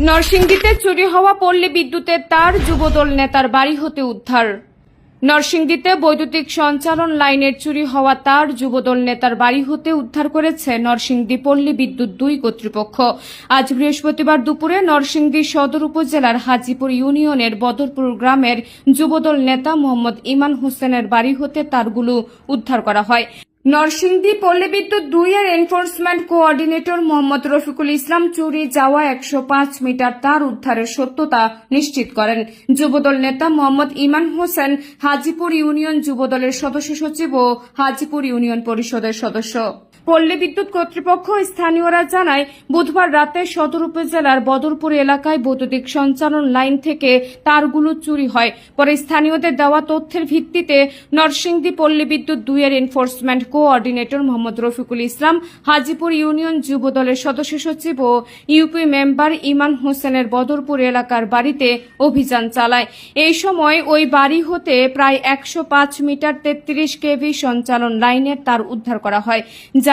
নরসিংদীতে চুরি হওয়া পল্লী বিদ্যুতের তার যুবদল নেতার বাড়ি হতে উদ্ধার। নরসিংদীতে বৈদ্যুতিক সঞ্চালন লাইনের চুরি হওয়া তার যুবদল নেতার বাড়ি হতে উদ্ধার করেছে নরসিংদী পল্লী বিদ্যুৎ দুই কর্তৃপক্ষ। আজ বৃহস্পতিবার দুপুরে নরসিংদী সদর উপজেলার হাজিপুর ইউনিয়নের বদরপুর গ্রামের যুবদল নেতা মোহাম্মদ ইমান হোসেনের বাড়ি হতে তারগুলো উদ্ধার করা হয়। নরসিংদী পল্লী বিদ্যুৎ দুই এর এনফোর্সমেন্ট কোঅর্ডিনেটর মোহাম্মদ রফিকুল ইসলাম চুরি যাওয়া একশো পাঁচ মিটার তার উদ্ধারের সত্যতা নিশ্চিত করেন। যুবদল নেতা মোহাম্মদ ইমান হোসেন হাজিপুর ইউনিয়ন যুবদলের সদস্য সচিব ও হাজিপুর ইউনিয়ন পরিষদের সদস্য। পল্লী বিদ্যুৎ কর্তৃপক্ষ স্থানীয়রা জানায়, বুধবার রাতে সদর উপজেলার বদরপুর এলাকায় বৈদ্যুতিক সঞ্চালন লাইন থেকে তারগুলো চুরি হয়। পরে স্থানীয়দের দেওয়া তথ্যের ভিত্তিতে নরসিংদী পল্লী বিদ্যুৎ দুইয়ের enforcement coordinator Mohammad Rafiqul Islam, Hajipur union যুব দলের সদস্য সচিব ও ইউপি মেম্বার ইমান হোসেনের বদরপুর এলাকার বাড়িতে অভিযান চালায়। এই সময় ওই বাড়ি হতে প্রায় একশো পাঁচ মিটার তেত্রিশ কেভি সঞ্চালন লাইনের তার উদ্ধার করা হয়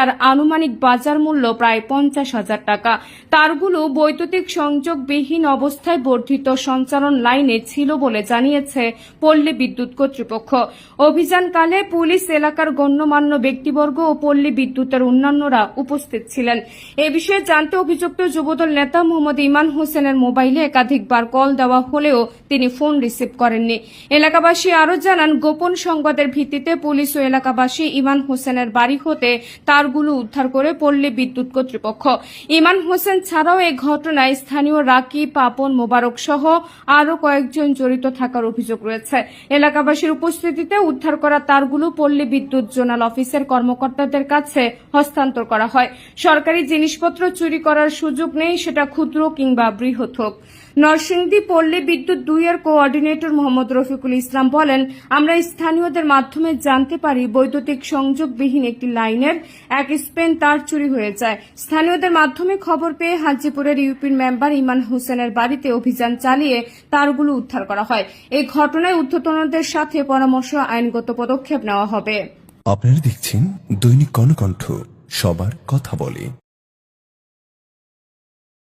যার আনুমানিক বাজার মূল্য প্রায় পঞ্চাশ হাজার টাকা। তারগুলো বৈদ্যুতিক সংযোগবিহীন অবস্থায় বর্ধিত সঞ্চালন লাইনে ছিল বলে জানিয়েছে পল্লী বিদ্যুৎ কর্তৃপক্ষ। অভিযানকালে পুলিশ এলাকার গণ্যমান্য ব্যক্তিবর্গ ও পল্লী বিদ্যুতের অন্যান্যরা উপস্থিত ছিলেন। এ বিষয়ে জানতে অভিযুক্ত যুবদল নেতা মোহাম্মদ ইমান হোসেনের মোবাইলে একাধিকবার কল দেওয়া হলেও তিনি ফোন রিসিভ করেননি। এলাকাবাসী আরও জানান, গোপন সংবাদের ভিত্তিতে পুলিশ ও এলাকাবাসী ইমান হোসেনের বাড়ি হতে তারগুলো উদ্ধার করে পল্লী বিদ্যুৎ কর্তৃপক্ষ। ইমান হোসেন ছাড়াও এই ঘটনায় স্থানীয় রাকি পাপন মোবারক সহ আরও কয়েকজন জড়িত থাকার অভিযোগ রয়েছে। এলাকাবাসীর উপস্থিতিতে উদ্ধার করা তারগুলো পল্লী বিদ্যুৎ জোনাল অফিসের কর্মকর্তাদের কাছে হস্তান্তর করা হয়। সরকারি জিনিসপত্র চুরি করার সুযোগ নেই, সেটা ক্ষুদ্র কিংবা বৃহৎ হোক। নরসিংদী পল্লী বিদ্যুৎ দুইয়ের কোঅর্ডিনেটর মোহাম্মদ রফিকুল ইসলাম বলেন, আমরা স্থানীয়দের মাধ্যমে জানতে পারি বৈদ্যুতিক সংযোগবিহীন একটি লাইনের এক স্পেন তার চুরি হয়ে যায়। স্থানীয়দের মাধ্যমে খবর পেয়ে হাজিপুরের ইউপির মেম্বার ইমান হোসেনের বাড়িতে অভিযান চালিয়ে তারগুলো উদ্ধার করা হয়। এই ঘটনায় ঊর্ধ্বতনদের সাথে পরামর্শ আইনগত পদক্ষেপ নেওয়া হবে। আপনারা দেখছেন দৈনিক কর্ণকণ্ঠ সবার কথা বলে।